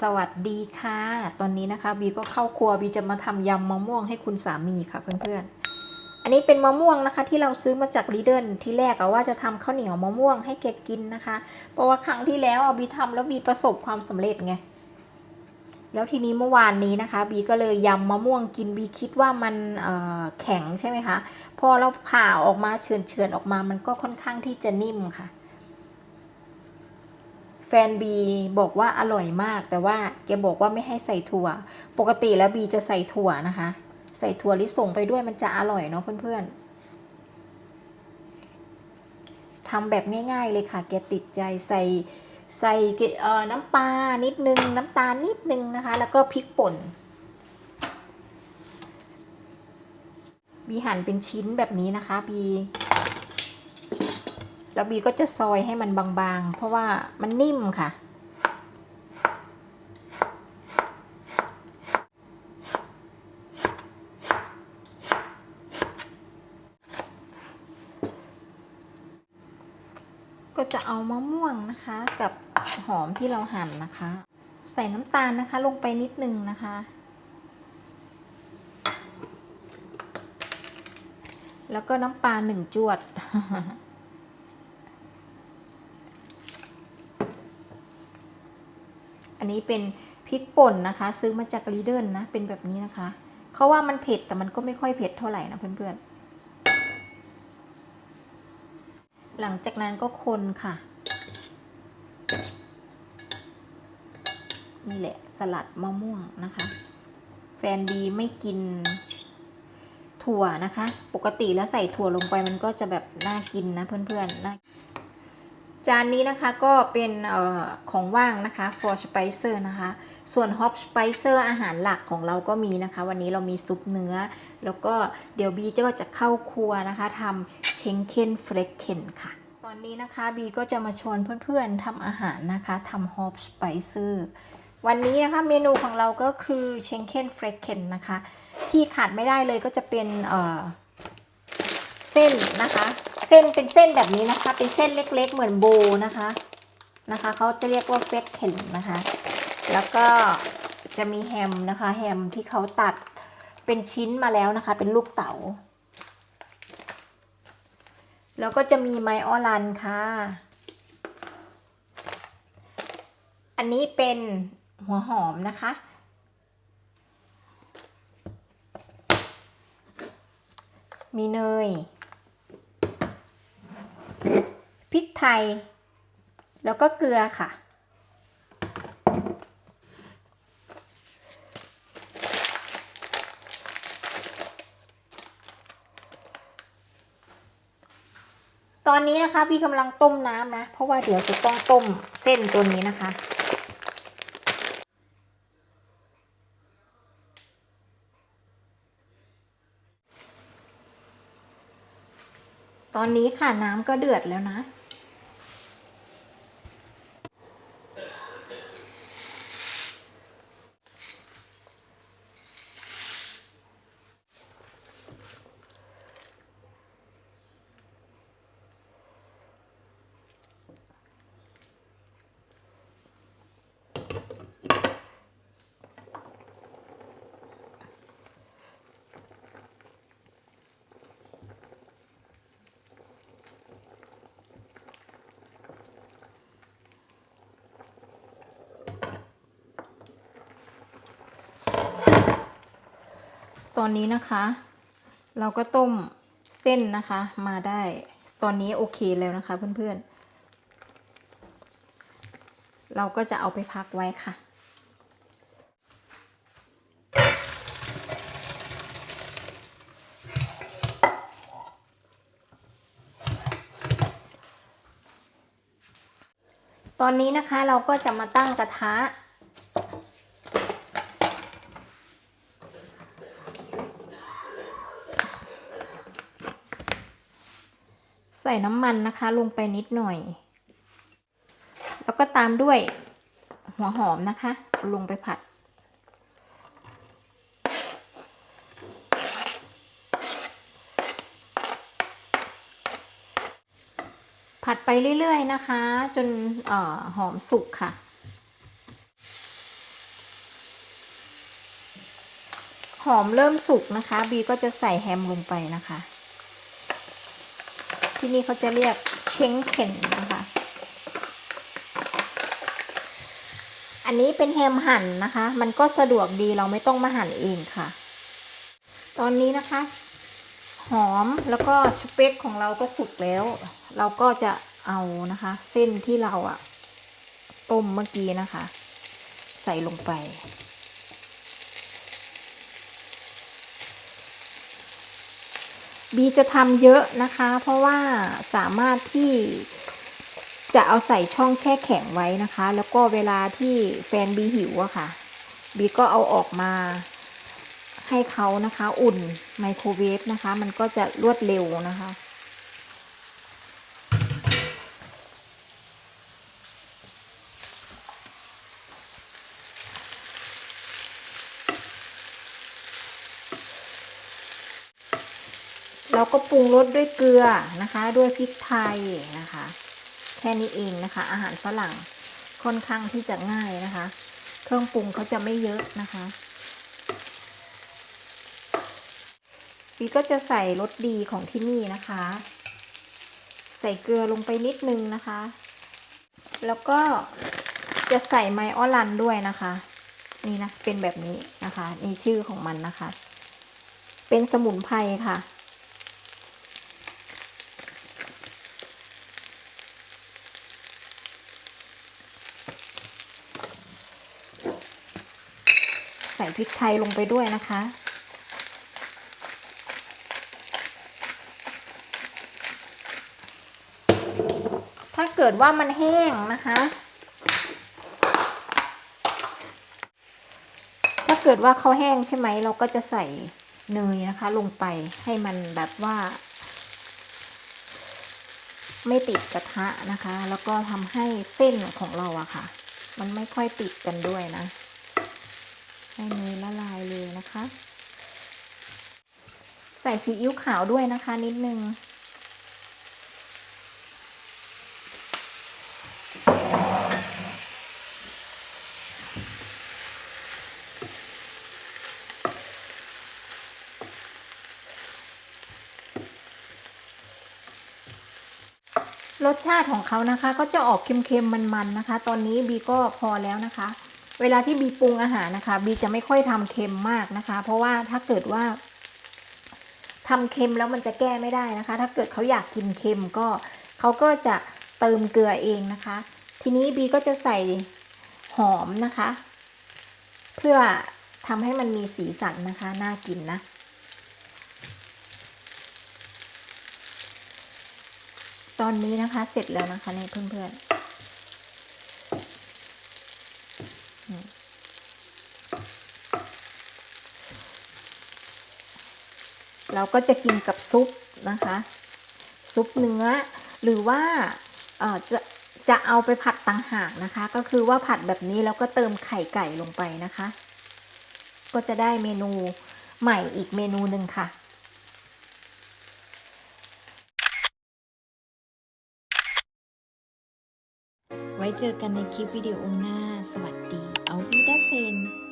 สวัสดีค่ะ ตอนนี้นะคะบีก็เข้าครัวบีจะมาทำยำมะม่วงให้คุณสามีค่ะเพื่อนๆ อันนี้เป็นมะม่วงนะคะ ที่เราซื้อมาจากลีเดิลที่แรกอะว่าจะทำข้าวเหนียวมะม่วงให้แกกินนะคะ เพราะว่าครั้งที่แล้วอะบีทำแล้วบีประสบความสำเร็จไง แล้วทีนี้เมื่อวานนี้นะคะ บีก็เลยยำมะม่วงกินบีคิดว่ามันแข็งใช่ไหมคะ พอเราผ่าออกมาเฉือนเฉือนๆออกมา มันก็ค่อนข้างที่จะนิ่มค่ะ แฟนบีบอกว่าอร่อยมาก แต่ว่าแกบอกว่าไม่ให้ใส่ถั่ว ปกติแล้วบีจะใส่ถั่วนะคะ ใส่ถั่วลิสงไปด้วยมันจะอร่อยเนาะเพื่อนๆทำแบบง่าย ๆ เลยค่ะ แกติดใจใส่ใส่เอ่อน้ำปลานิดนึง น้ำตาลนิดนึงนะคะ แล้วก็พริกป่นบีหั่นเป็นชิ้นแบบนี้นะคะบี แล้วบีก็จะซอยให้มันบางๆ เพราะว่ามันนิ่มค่ะ ก็จะเอามะม่วงนะคะ กับหอมที่เราหั่นนะคะ ใส่น้ำตาลนะคะลงไปนิดนึงนะคะแล้วก็น้ำปลาหนึ่งจวด นนี้เป็นพริกป่นนะคะ ซื้อมาจากลีเดิลนะ เป็นแบบนี้นะคะ เขาว่ามันเผ็ดแต่มันก็ไม่ค่อยเผ็ดเท่าไหร่นะเพื่อนๆ หลังจากนั้นก็คนค่ะ นี่แหละสลัดมะม่วงนะคะ แฟนดีไม่กินถั่วนะคะ ปกติแล้วใส่ถั่วลงไปมันก็จะแบบน่ากินนะเพื่อนๆน่า จานนี้นะคะก็เป็นออของว่างนะคะ for spicer นะคะ ส่วน hop spicer อาหารหลักของเราก็มีนะคะ วันนี้เรามีซุปเนื้อ แล้วก็เดี๋ยวบีก็จะเข้าครัวนะคะทำเชงเคนเฟรกเคนค่ะ ตอนนี้นะคะบีก็จะมาชวนเพื่อนๆทำอาหารนะคะทำ hop spicer วันนี้นะคะเมนูของเราก็คือเชงเคนเฟรกเคนนะคะ ที่ขาดไม่ได้เลยก็จะเป็นเเส้นนะคะ เส้นเป็นเส้นแบบนี้นะคะ เป็นเส้นเล็กๆ เหมือนโบนะคะนะคะเขาจะเรียกว่าเฟสเคนนะคะ แล้วก็จะมีแฮมนะคะแฮมที่เขาตัดเป็นชิ้นมาแล้วนะคะ เป็นลูกเต๋าแล้วก็จะมีไมออลันค่ะ อันนี้เป็นหัวหอมนะคะ มีเนย พริกไทย แล้วก็เกลือค่ะ ตอนนี้นะคะพี่กำลังต้มน้ำนะ เพราะว่าเดี๋ยวจะต้องต้มเส้นตัวนี้นะคะตอนนี้ค่ะน้ำก็เดือดแล้วนะ ตอนนี้นะคะ เราก็ต้มเส้นนะคะ มาได้ตอนนี้โอเคแล้วนะคะเพื่อนๆ เราก็จะเอาไปพักไว้ค่ะตอนนี้นะคะเราก็จะมาตั้งกระทะ ใส่น้ำมันนะคะ ลงไปนิดหน่อย แล้วก็ตามด้วยหัวหอมนะคะ ลงไปผัด ผัดไปเรื่อยๆนะคะ จนออหอมสุกค่ะหอมเริ่มสุกนะคะ บีก็จะใส่แฮมลงไปนะคะ ที่นี่เขาจะเรียกเช้งเข็นนะคะ อันนี้เป็นแฮมหั่นนะคะ มันก็สะดวกดีเราไม่ต้องมาหั่นเองค่ะ ตอนนี้นะคะ หอมแล้วก็สเปกของเราก็สุกแล้ว เราก็จะเอานะคะ เส้นที่เราอะต้มเมื่อกี้นะคะ ใส่ลงไป บีจะทำเยอะนะคะ เพราะว่าสามารถที่จะเอาใส่ช่องแช่แข็งไว้นะคะ แล้วก็เวลาที่แฟนบีหิวอะค่ะ บีก็เอาออกมาให้เขานะคะ อุ่นไมโครเวฟนะคะ มันก็จะรวดเร็วนะคะ เราก็ปรุงรสด้วยเกลือนะคะ ด้วยพริกไทยนะคะ แค่นี้เองนะคะ อาหารฝรั่งค่อนข้างที่จะง่ายนะคะ เครื่องปรุงเขาจะไม่เยอะนะคะปีก็จะใส่รสดีของที่นี่นะคะ ใส่เกลือลงไปนิดนึงนะคะ แล้วก็จะใส่ไมออลันด้วยนะคะ นี่นะเป็นแบบนี้นะคะนี่ชื่อของมันนะคะ เป็นสมุนไพรค่ะ ใส่พริกไทยลงไปด้วยนะคะ ถ้าเกิดว่ามันแห้งนะคะ ถ้าเกิดว่าเขาแห้งใช่ไหม เราก็จะใส่เนยนะคะ ลงไปให้มันแบบว่า ไม่ติดกระทะนะคะ แล้วก็ทำให้เส้นของเราอะค่ะ มันไม่ค่อยติดกันด้วยนะ ให้เนยละลายเลยนะคะ ใส่ซีอิ๊วขาวด้วยนะคะนิดนึงรสชาติของเขานะคะก็จะออกเค็มๆมันๆนะคะ ตอนนี้บีก็พอแล้วนะคะ เวลาที่บีปรุงอาหารนะคะ บีจะไม่ค่อยทำเค็มมากนะคะ เพราะว่าถ้าเกิดว่าทำเค็มแล้วมันจะแก้ไม่ได้นะคะ ถ้าเกิดเขาอยากกินเค็มก็เขาก็จะเติมเกลือเองนะคะ ทีนี้บีก็จะใส่หอมนะคะ เพื่อทำให้มันมีสีสันนะคะ น่ากินนะ ตอนนี้นะคะเสร็จแล้วนะคะเนี่เพื่อนๆอืม เราก็จะกินกับซุปนะคะ ซุปเนื้อ หรือว่าจะจะเอาไปผัดต่างหากนะคะ ก็คือว่าผัดแบบนี้แล้วก็เติมไข่ไก่ลงไปนะคะ ก็จะได้เมนูใหม่อีกเมนูหนึ่งค่ะไว้เจอกันในคลิปวิดีโอหน้า สวัสดี Auf